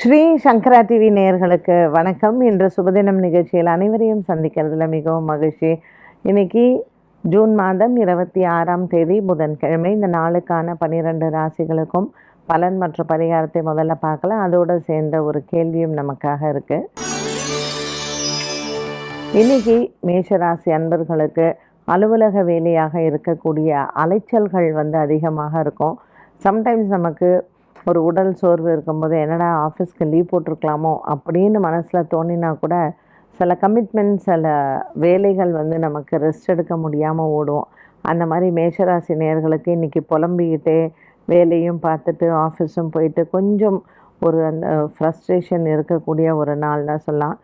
ஸ்ரீ சங்கரா TV நேயர்களுக்கு வணக்கம். இன்று சுபதினம் நிகழ்ச்சியில் அனைவரையும் சந்திக்கிறதுல மிகவும் மகிழ்ச்சி. இன்னைக்கு ஜூன் மாதம் இருபத்தி ஆறாம் தேதி புதன்கிழமை. இந்த நாளுக்கான பன்னிரெண்டு ராசிகளுக்கும் பலன் மற்றும் பரிகாரத்தை முதல்ல பார்க்கலாம். அதோடு சேர்ந்த ஒரு கேள்வியும் நமக்காக இருக்குது இன்னைக்கு மேஷராசி அன்பர்களுக்கு அலுவலக வேலையாக இருக்கக்கூடிய அலைச்சல்கள் வந்து அதிகமாக இருக்கும். சம்டைம்ஸ் நமக்கு ஒரு உடல் சோர்வு இருக்கும்போது என்னடா ஆஃபீஸ்க்கு லீவ் போட்டிருக்கலாமோ அப்படின்னு மனசில் தோணினா கூட சில கமிட்மெண்ட் சில வேலைகள் வந்து நமக்கு ரெஸ்ட் எடுக்க முடியாமல் ஓடும். அந்த மாதிரி மேஷராசி நேர்களுக்கு இன்றைக்கி புலம்பிக்கிட்டே வேலையும் பார்த்துட்டு ஆஃபீஸும் போயிட்டு கொஞ்சம் ஒரு அந்த ஃப்ரஸ்ட்ரேஷன் இருக்கக்கூடிய ஒரு நாள் தான் சொல்லலாம்.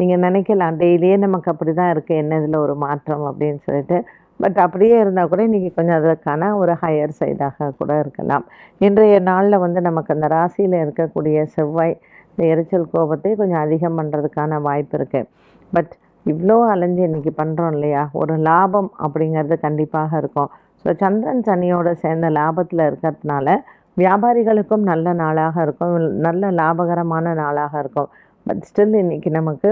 நீங்கள் நினைக்கலாம் டெய்லியே நமக்கு அப்படி தான் இருக்குது என்ன இதில் ஒரு மாற்றம் அப்படின்னு சொல்லிட்டு பட் அப்படியே இருந்தால் கூட இன்றைக்கி கொஞ்சம் அதற்கான ஒரு ஹையர் சைடாக கூட இருக்கலாம். இன்றைய நாளில் வந்து நமக்கு அந்த ராசியில் இருக்கக்கூடிய செவ்வாய் இந்த எரிச்சல் கோபத்தை கொஞ்சம் அதிகம் பண்ணுறதுக்கான வாய்ப்பு இருக்குது பட் இவ்வளோ அலைஞ்சு இன்றைக்கி பண்ணுறோம் இல்லையா? ஒரு லாபம் அப்படிங்கிறது கண்டிப்பாக இருக்கும். ஸோ சந்திரன் சனியோட சேர்ந்த லாபத்தில் இருக்கிறதுனால வியாபாரிகளுக்கும் நல்ல நாளாக இருக்கும். நல்ல லாபகரமான நாளாக இருக்கும். பட் ஸ்டில் இன்றைக்கி நமக்கு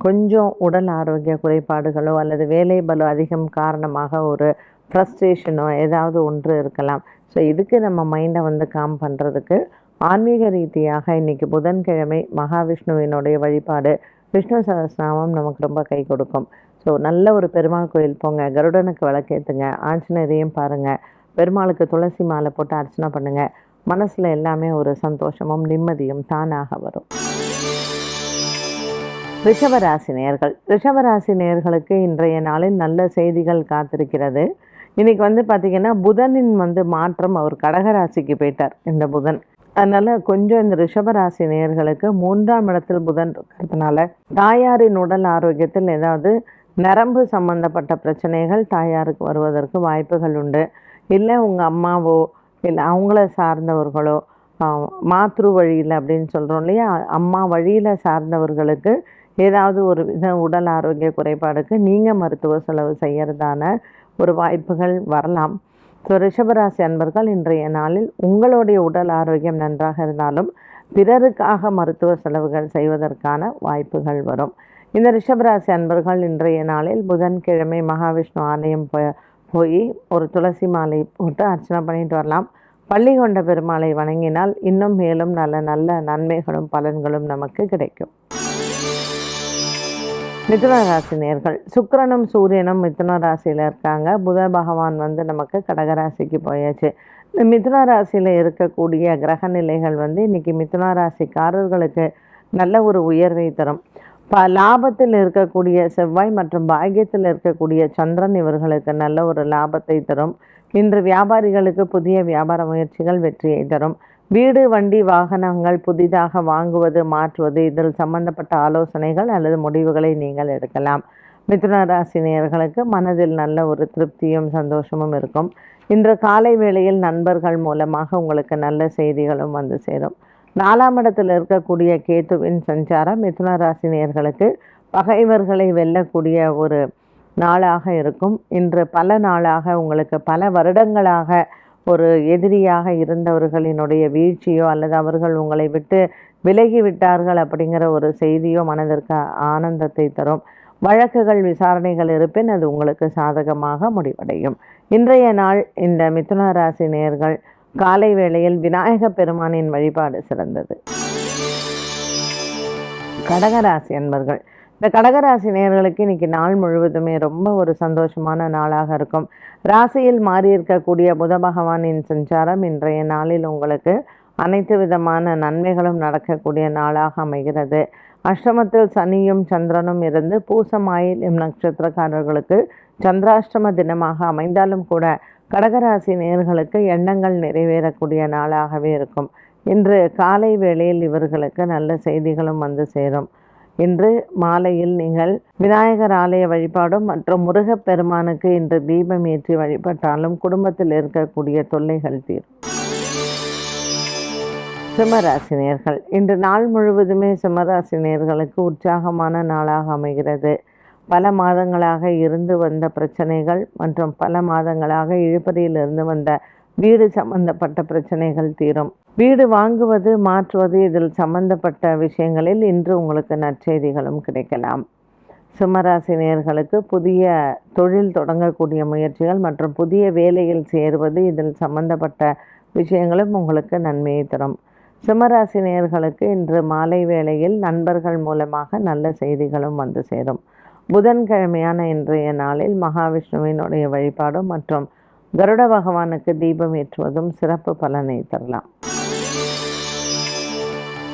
கொஞ்சம் உடல் ஆரோக்கிய குறைபாடுகளோ அல்லது வேலை பலோ அதிகம் காரணமாக ஒரு ஃப்ரஸ்ட்ரேஷனோ ஏதாவது ஒன்று இருக்கலாம். ஸோ இதுக்கு நம்ம மைண்டை வந்து காம் பண்ணுறதுக்கு ஆன்மீக ரீதியாக இன்றைக்கி புதன்கிழமை மகாவிஷ்ணுவினுடைய வழிபாடு விஷ்ணு சகஸ்நாமம் நமக்கு ரொம்ப கை கொடுக்கும். ஸோ நல்ல ஒரு பெருமாள் கோயில் போங்க. கருடனுக்கு விளக்கேற்றுங்க ஆஞ்சநேயரையும் பாருங்கள் பெருமாளுக்கு துளசி மாலை போட்டு அர்ச்சனை பண்ணுங்கள் மனசில் எல்லாமே ஒரு சந்தோஷமும் நிம்மதியும் தானாக வரும். ரிஷபராசி நேர்கள். ரிஷபராசி நேர்களுக்கு இன்றைய நாளில் நல்ல செய்திகள் காத்திருக்கிறது. இன்னைக்கு வந்து பார்த்திங்கன்னா புதனின் வந்து மாற்றம் அவர் கடகராசிக்கு போயிட்டார் இந்த புதன். அதனால் கொஞ்சம் இந்த ரிஷபராசி நேர்களுக்கு மூன்றாம் இடத்தில் புதன் இருக்கிறதுனால தாயாரின் உடல் ஆரோக்கியத்தில் ஏதாவது நரம்பு சம்பந்தப்பட்ட பிரச்சனைகள் தாயாருக்கு வருவதற்கு வாய்ப்புகள் உண்டு. இல்லை உங்கள் அம்மாவோ இல்லை அவங்கள சார்ந்தவர்களோ மாத்ரு வழியில் அப்படின்னு சொல்கிறோம் இல்லையா? அம்மா வழியில் சார்ந்தவர்களுக்கு ஏதாவது ஒரு வித உடல் ஆரோக்கிய குறைபாடுக்கு நீங்கள் மருத்துவ செலவு செய்கிறதான ஒரு வாய்ப்புகள் வரலாம். ஸோ ரிஷபராசி அன்பர்கள் இன்றைய நாளில் உங்களுடைய உடல் ஆரோக்கியம் நன்றாக இருந்தாலும் பிறருக்காக மருத்துவ செலவுகள் செய்வதற்கான வாய்ப்புகள் வரும். இந்த ரிஷபராசி அன்பர்கள் இன்றைய நாளில் புதன்கிழமை மகாவிஷ்ணு ஆலயம் போய் ஒரு துளசி மாலை போட்டு அர்ச்சனை பண்ணிட்டு வரலாம். பள்ளி கொண்ட பெருமாளை வணங்கினால் இன்னும் மேலும் நல்ல நல்ல நன்மைகளும் பலன்களும் நமக்கு கிடைக்கும். மிதுன ராசி நேர்கள் சுக்கரனும் சூரியனும் மிதுன ராசியில் இருக்காங்க. புத பகவான் வந்து நமக்கு கடகராசிக்கு போயாச்சு. இந்த மிதுன ராசியில் இருக்கக்கூடிய கிரக நிலைகள் வந்து இன்றைக்கி மிதுன ராசிக்காரர்களுக்கு நல்ல ஒரு உயர்வை தரும். ப லாபத்தில் இருக்கக்கூடிய செவ்வாய் மற்றும் பாக்கியத்தில் இருக்கக்கூடிய சந்திரன் இவர்களுக்கு நல்ல ஒரு லாபத்தை தரும். இன்று வியாபாரிகளுக்கு புதிய வியாபார முயற்சிகள் வெற்றியை தரும். வீடு வண்டி வாகனங்கள் புதிதாக வாங்குவது மாற்றுவது இதில் சம்பந்தப்பட்ட ஆலோசனைகள் அல்லது முடிவுகளை நீங்கள் எடுக்கலாம். மிதுன ராசி நேயர்களுக்கு மனதில் நல்ல ஒரு திருப்தியும் சந்தோஷமும் இருக்கும். இன்று காலை வேளையில் நண்பர்கள் மூலமாக உங்களுக்கு நல்ல செய்திகளும் வந்து சேரும். நாலாம் இடத்தில் இருக்கக்கூடிய கேத்துவின் சஞ்சாரம் மிதுன ராசி நேயர்களுக்கு பகைவர்களை வெல்லக்கூடிய ஒரு நாளாக இருக்கும். இன்று பல நாளாக உங்களுக்கு பல வருடங்களாக ஒரு எதிரியாக இருந்தவர்களினுடைய வீழ்ச்சியோ அல்லது அவர்கள் உங்களை விட்டு விலகி விட்டார்கள் அப்படிங்கிற ஒரு செய்தியோ மனதிற்கு ஆனந்தத்தை தரும். வழக்குகள் விசாரணைகள் இருப்பின் அது உங்களுக்கு சாதகமாக முடிவடையும். இன்றைய நாள் இந்த மிதுன ராசி நேர்கள் காலை வேளையில் விநாயக பெருமானின் வழிபாடு சிறந்தது. கடகராசி அன்பர்கள் இந்த கடகராசி நேர்களுக்கு இன்னைக்கு நாள் முழுவதுமே ரொம்ப ஒரு சந்தோஷமான நாளாக இருக்கும். ராசியில் மாறி இருக்கக்கூடிய புத பகவானின் சஞ்சாரம் இன்றைய நாளில் உங்களுக்கு அனைத்து விதமான நன்மைகளும் நடக்கக்கூடிய நாளாக அமைகிறது. அஷ்டமத்தில் சனியும் சந்திரனும் இருந்து பூசமாயில் நட்சத்திரக்காரர்களுக்கு சந்திராஷ்டம தினமாக அமைந்தாலும் கூட கடகராசி நேர்களுக்கு எண்ணங்கள் நிறைவேறக்கூடிய நாளாகவே இருக்கும். இன்று காலை வேளையில் இவர்களுக்கு நல்ல செய்திகளும் வந்து சேரும். இன்று மாலையில் நீங்கள் விநாயகர் ஆலய வழிபாடும் மற்றும் முருகப்பெருமானுக்கு இன்று தீபம் ஏற்றி வழிபட்டாலும் குடும்பத்தில் இருக்கக்கூடிய தொல்லைகள் தீரும். சிம்மராசினியர்கள் இன்று நாள் முழுவதுமே சிம்மராசினியர்களுக்கு உற்சாகமான நாளாக அமைகிறது. பல மாதங்களாக இருந்து வந்த பிரச்சனைகள் மற்றும் பல மாதங்களாக இழுபறியில் இருந்து வந்த வீடு சம்பந்தப்பட்ட பிரச்சனைகள் தீரும். வீடு வாங்குவது மாற்றுவது இதில் சம்பந்தப்பட்ட விஷயங்களில் இன்று உங்களுக்கு நற்செய்திகளும் கிடைக்கலாம். சிம்மராசினியர்களுக்கு புதிய தொழில் தொடங்கக்கூடிய முயற்சிகள் மற்றும் புதிய வேலையில் சேருவது இதில் சம்பந்தப்பட்ட விஷயங்களும் உங்களுக்கு நன்மையை தரும். சிம்மராசினியர்களுக்கு இன்று மாலை வேளையில் நண்பர்கள் மூலமாக நல்ல செய்திகளும் வந்து சேரும். புதன்கிழமையான இன்றைய நாளில் மகாவிஷ்ணுவினுடைய வழிபாடும் மற்றும் கருட பகவானுக்கு தீபம் ஏற்றுவதும் சிறப்பு பலனை தரலாம்.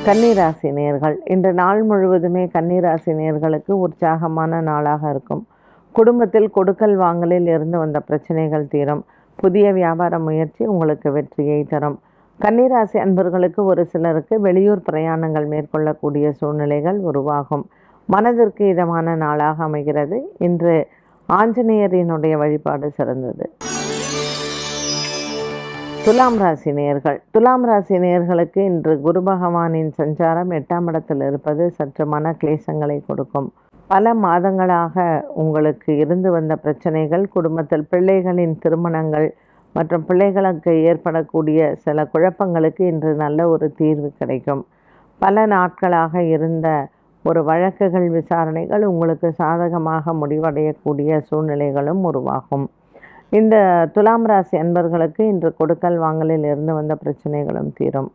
கன்னிராசி நேர்கள் இன்று நாள் முழுவதுமே கன்னிராசி நேர்களுக்கு உற்சாகமான நாளாக இருக்கும். குடும்பத்தில் கொடுக்கல் வாங்கலில் இருந்து வந்த பிரச்சனைகள் தீரும். புதிய வியாபார முயற்சி உங்களுக்கு வெற்றியை தரும். கன்னிராசி அன்பர்களுக்கு ஒரு சிலருக்கு வெளியூர் பிரயாணங்கள் மேற்கொள்ளக்கூடிய சூழ்நிலைகள் உருவாகும். மனதிற்கு இதமான நாளாக அமைகிறது. இன்று ஆஞ்சநேயரினுடைய வழிபாடு சிறந்தது. துலாம் ராசி நேர்கள் துலாம் ராசி நேர்களுக்கு இன்று குரு பகவானின் சஞ்சாரம் எட்டாம் இடத்தில் இருப்பது சற்று மன கிளேசங்களை கொடுக்கும். பல மாதங்களாக உங்களுக்கு இருந்து வந்த பிரச்சனைகள் குடும்பத்தில் பிள்ளைகளின் திருமணங்கள் மற்றும் பிள்ளைகளுக்கு ஏற்படக்கூடிய சில குழப்பங்களுக்கு இன்று நல்ல ஒரு தீர்வு கிடைக்கும். பல நாட்களாக இருந்த ஒரு வழக்குகள் விசாரணைகள் உங்களுக்கு சாதகமாக முடிவடையக்கூடிய சூழ்நிலைகளும் உருவாகும். இந்த துலாம் ராசி அன்பர்களுக்கு இன்று கொடுக்கல் வாங்கலில் இருந்து வந்த பிரச்சனைகளும் தீரும்.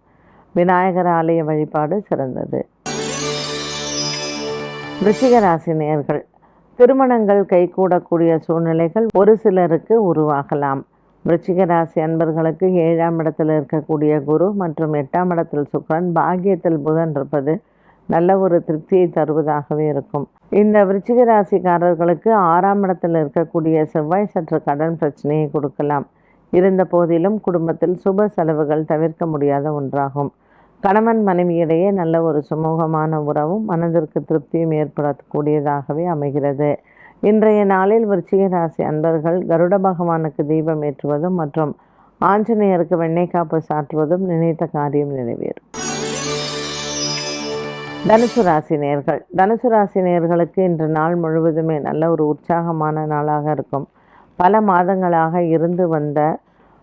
விநாயகர் ஆலய வழிபாடு சிறந்தது. ரிச்சிக ராசி திருமணங்கள் கைகூடக்கூடிய சூழ்நிலைகள் ஒரு சிலருக்கு உருவாகலாம். விருச்சிக ராசி அன்பர்களுக்கு ஏழாம் இடத்தில் இருக்கக்கூடிய குரு மற்றும் எட்டாம் இடத்தில் சுக்கரன் பாகியத்தில் புதன் இருப்பது நல்ல ஒரு திருப்தியை தருவதாகவே இருக்கும். இந்த விருச்சிக ராசிக்காரர்களுக்கு ஆறாம் இடத்தில் இருக்கக்கூடிய செவ்வாய் சற்று கடன் பிரச்சனையை கொடுக்கலாம். இருந்த போதிலும் குடும்பத்தில் சுப செலவுகள் தவிர்க்க முடியாத ஒன்றாகும். கணவன் மனைவியிடையே நல்ல ஒரு சுமூகமான உறவும் மனதிற்கு திருப்தியும் ஏற்படக்கூடியதாகவே அமைகிறது. இன்றைய நாளில் விருச்சிக ராசி அன்பர்கள் கருட பகவானுக்கு தீபம் ஏற்றுவதும் மற்றும் ஆஞ்சநேயருக்கு வெண்ணெய் காப்பு சாற்றுவதும் நினைத்த காரியம் நிறைவேறும். தனுசு ராசி நேர்கள். தனுசு ராசி நேர்களுக்கு இன்று நாள் முழுவதுமே நல்ல ஒரு உற்சாகமான நாளாக இருக்கும். பல மாதங்களாக இருந்து வந்த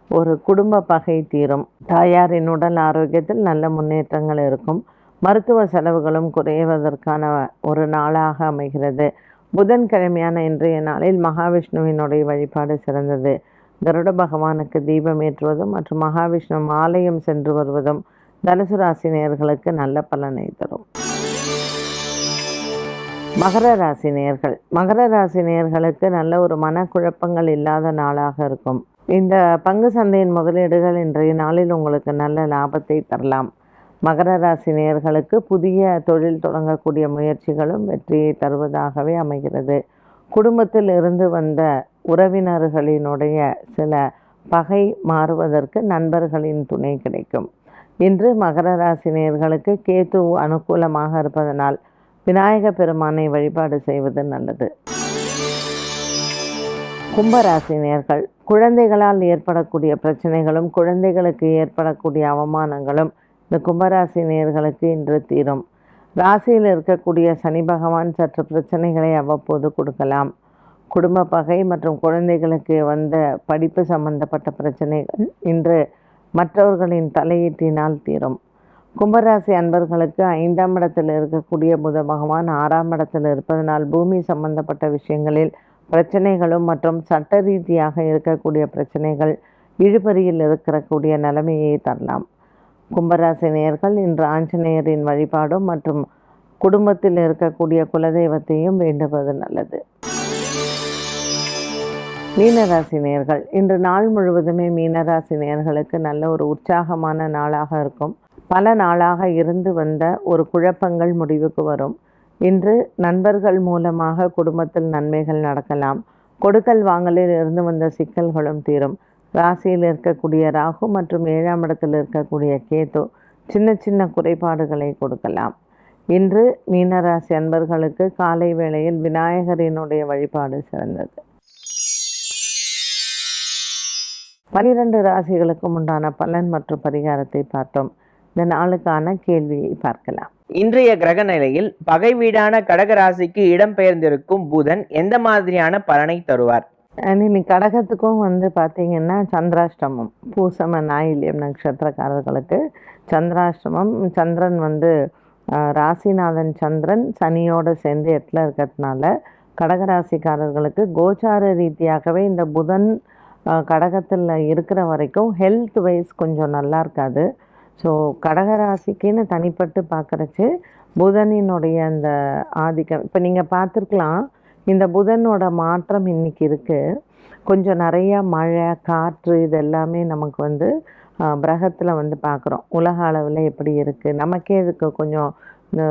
ஒரு குடும்ப பகை தீரும். தாயாரின் உடல் ஆரோக்கியத்தில் நல்ல முன்னேற்றங்கள் இருக்கும். மருத்துவ செலவுகளும் குறைவதற்கான ஒரு நாளாக அமைகிறது. புதன்கிழமையான இன்றைய நாளில் மகாவிஷ்ணுவினுடைய வழிபாடு சிறந்தது. கருட பகவானுக்கு தீபம் ஏற்றுவதும் மற்றும் மகாவிஷ்ணு ஆலயம் சென்று வருவதும் தனுசு ராசி நேயர்களுக்கு நல்ல பலனை தரும். மகர ராசி நேர்கள். மகர ராசி நேர்களுக்கு நல்ல ஒரு மனக்குழப்பங்கள் இல்லாத நாளாக இருக்கும். இந்த பங்கு சந்தையின் முதலீடுகள் இன்றைய நாளில் உங்களுக்கு நல்ல லாபத்தை தரலாம். மகர ராசி நேர்களுக்கு புதிய தொழில் தொடங்கக்கூடிய முயற்சிகளும் வெற்றியை தருவதாகவே அமைகிறது. குடும்பத்தில் இருந்து வந்த உறவினர்களினுடைய சில பகை மாறுவதற்கு நண்பர்களின் துணை கிடைக்கும். இன்று மகர ராசி நேர்களுக்கு கேத்து அனுகூலமாக இருப்பதனால் விநாயக பெருமானை வழிபாடு செய்வது நல்லது. கும்பராசினியர்கள் குழந்தைகளால் ஏற்படக்கூடிய பிரச்சனைகளும் குழந்தைகளுக்கு ஏற்படக்கூடிய அவமானங்களும் இந்த கும்பராசி நேர்களுக்கு இன்று தீரும். ராசியில் இருக்கக்கூடிய சனி பகவான் சற்று பிரச்சனைகளை அவ்வப்போது கொடுக்கலாம். குடும்ப பகை மற்றும் குழந்தைகளுக்கு வந்த படிப்பு சம்பந்தப்பட்ட பிரச்சனைகள் இன்று மற்றவர்களின் தலையீட்டினால் தீரும். கும்பராசி அன்பர்களுக்கு ஐந்தாம் இடத்தில் இருக்கக்கூடிய புத பகவான் ஆறாம் இடத்தில் இருப்பதனால் பூமி சம்பந்தப்பட்ட விஷயங்களில் பிரச்சனைகளும் மற்றும் சட்ட ரீதியாக இருக்கக்கூடிய பிரச்சனைகள் இழுபறியில் இருக்கக்கூடிய நிலைமையை தரலாம். கும்பராசி நேயர்கள் இன்று ஆஞ்சநேயரின் வழிபாடும் மற்றும் குடும்பத்தில் இருக்கக்கூடிய குலதெய்வத்தையும் வேண்டுவது நல்லது. மீனராசி நேர்கள் இன்று நாள் முழுவதுமே மீனராசி நேர்களுக்கு நல்ல ஒரு உற்சாகமான நாளாக இருக்கும். பல நாளாக இருந்து வந்த ஒரு குழப்பங்கள் முடிவுக்கு வரும். இன்று நண்பர்கள் மூலமாக குடும்பத்தில் நன்மைகள் நடக்கலாம். கொடுக்கல் வாங்கலில் இருந்து வந்த சிக்கல்களும் தீரும். ராசியில் இருக்கக்கூடிய ராகு மற்றும் ஏழாம் இடத்தில் இருக்கக்கூடிய கேது சின்ன சின்ன குறைபாடுகளை கொடுக்கலாம். இன்று மீனராசி அன்பர்களுக்கு காலை வேளையில் விநாயகரினுடைய வழிபாடு சிறந்தது. பனிரெண்டு ராசிகளுக்கும் உண்டான பலன் மற்றும் பரிகாரத்தை பார்த்தோம். இந்த நாளுக்கான கேள்வியை பார்க்கலாம். இன்றைய கிரக நிலையில் பகை வீடான கடக ராசிக்கு இடம்பெயர்ந்திருக்கும் புதன் எந்த மாதிரியான பலனை தருவார்? இன்னைக்கு கடகத்துக்கும் வந்து பார்த்தீங்கன்னா சந்திராஷ்டமம் பூசம நாயில்யம் நட்சத்திரக்காரர்களுக்கு சந்திராஷ்டமம். சந்திரன் வந்து ராசிநாதன் சந்திரன் சனியோடு சேர்ந்து எட்டில் இருக்கிறதுனால கடகராசிக்காரர்களுக்கு கோச்சார ரீதியாகவே இந்த புதன் கடகத்தில் இருக்கிற வரைக்கும் ஹெல்த் வைஸ் கொஞ்சம் நல்லா இருக்காது. ஸோ கடகராசிக்குன்னு தனிப்பட்டு பார்க்குறச்சு புதனினுடைய அந்த ஆதிக்கம். இப்போ நீங்கள் பார்த்துருக்கலாம் இந்த புதனோட மாற்றம் இன்னைக்கு இருக்குது கொஞ்சம் நிறையா மழை காற்று இது எல்லாமே நமக்கு வந்து கிரகத்தில் வந்து பார்க்குறோம். உலக அளவில் எப்படி இருக்குது நமக்கே இதுக்கு கொஞ்சம் இந்த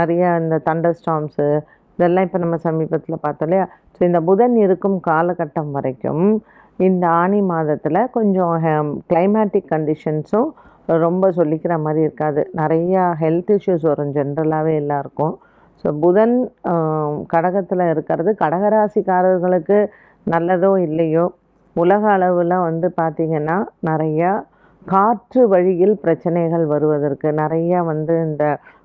நிறைய இந்த தண்டர் ஸ்டாம்ஸு இதெல்லாம் இப்போ நம்ம சமீபத்தில் பார்த்தோம் இல்லையா? ஸோ இந்த புதன் இருக்கும் காலகட்டம் வரைக்கும் இந்த ஆனி மாதத்தில் கொஞ்சம் கிளைமேட்டிக் கண்டிஷன்ஸும் ரொம்ப சொல்லிக்கிற மாதிரி இருக்காது. நிறையா ஹெல்த் இஷ்யூஸ் வரும் ஜென்ரலாகவே எல்லாருக்கும். ஸோ புதன் கடகத்தில் இருக்கிறது கடகராசிக்காரர்களுக்கு நல்லதோ இல்லையோ உலக அளவில் வந்து பார்த்திங்கன்னா நிறையா காற்று வழியில் பிரச்சனைகள் வருவதற்கு நிறையா வந்து இந்த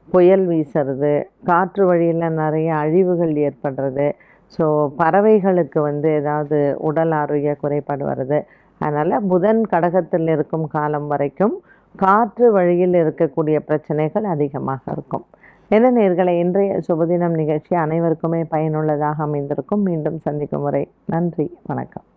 புயல் வீசுறது காற்று வழியில் நிறைய அழிவுகள் ஏற்படுறது ஸோ பறவைகளுக்கு வந்து ஏதாவது உடல் ஆரோக்கிய குறைபாடு வருது. அதனால் புதன் கடகத்தில் இருக்கும் காலம் வரைக்கும் காற்று வழியில் இருக்கக்கூடிய பிரச்சனைகள் அதிகமாக இருக்கும். என்ன நேர்களை இன்றைய சுபதினம் நிகழ்ச்சி அனைவருக்குமே பயனுள்ளதாக அமைந்திருக்கும். மீண்டும் சந்திக்கும் முறை. நன்றி. வணக்கம்.